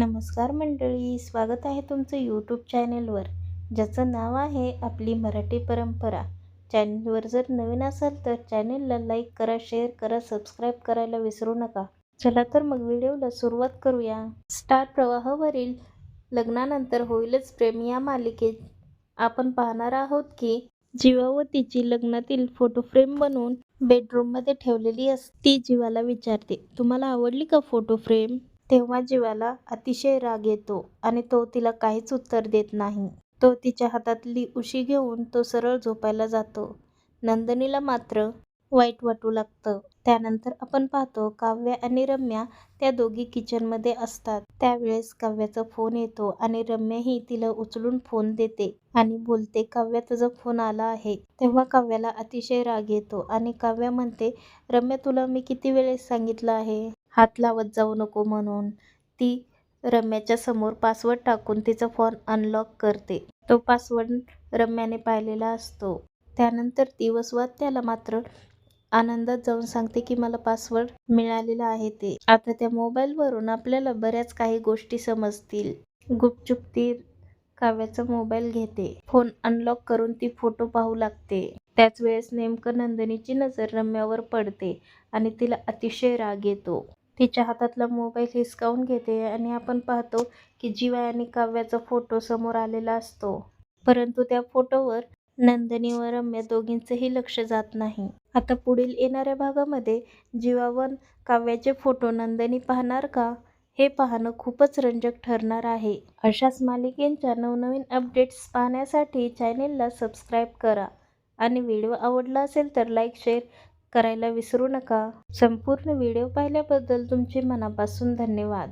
नमस्कार मंडळी स्वागत आहे तुमचं यूट्यूब चॅनेलवर ज्याचं नाव आहे आपली मराठी परंपरा. चॅनेलवर जर नवीन असाल तर चॅनेलला लाईक करा शेअर करा सबस्क्राईब करायला विसरू नका. चला तर मग व्हिडिओला सुरुवात करूया. स्टार प्रवाहावरील लग्नानंतर होईलच प्रेम या मालिकेत. आपण पाहणार आहोत की जीवा व तिची लग्नातील फोटो फ्रेम बनवून बेडरूममध्ये ठेवलेली असती. ती जीवाला विचारते तुम्हाला आवडली का फोटो फ्रेम तेव्हा जीवाला अतिशय राग येतो आणि तो तिला काहीच उत्तर देत नाही. तो तिच्या हातातली उशी घेऊन तो सरळ झोपायला जातो. नंदिनीला मात्र वाईट वाटू लागतं. त्यानंतर आपण पाहतो काव्या आणि रम्या त्या दोघी किचनमध्ये असतात. त्यावेळेस काव्याचा फोन येतो आणि रम्या ही तिला उचलून फोन देते आणि बोलते काव्या तुझा फोन आला आहे. तेव्हा काव्याला अतिशय राग येतो आणि काव्या म्हणते रम्या तुला मी किती वेळेस सांगितलं आहे? हात लावत जाऊ नको म्हणून ती रम्याच्या समोर पासवर्ड टाकून तिचा फोन अनलॉक करते. तो पासवर्ड रम्याने पाहिलेला असतो. त्यानंतर ती वसवात त्याला मात्र आनंदात जाऊन सांगते की मला पासवर्ड मिळालेला आहे ते. आता त्या मोबाईलवरून आपल्याला बऱ्याच काही गोष्टी समजतील. गुपचुप ती काव्याचा मोबाईल घेते. फोन अनलॉक करून ती फोटो पाहू लागते. त्याच वेळेस नेमकं नंदिनीची नजर रम्यावर पडते आणि तिला अतिशय राग येतो. तिच्या हातातला मोबाईल हिसकावून घेते आणि आपण पाहतो की जीवा आणि काव्याचा फोटो समोर आलेला असतो. परंतु त्या फोटोवर नंदिनी व रम्या दोघींचंही लक्ष जात नाही. आता पुढील येणाऱ्या भागामध्ये जीवा काव्याचे फोटो नंदिनी पाहणार का? हे पाहणं खूपच रंजक ठरणार आहे. अशाच मालिकेंच्या नवनवीन अपडेट्स पाहण्यासाठी चॅनेलला सबस्क्राईब करा. आणि व्हिडिओ आवडला असेल तर लाईक शेअर करायला विसरू नका. संपूर्ण व्हिडिओ पाहिल्याबद्दल तुमचे मनापासून धन्यवाद.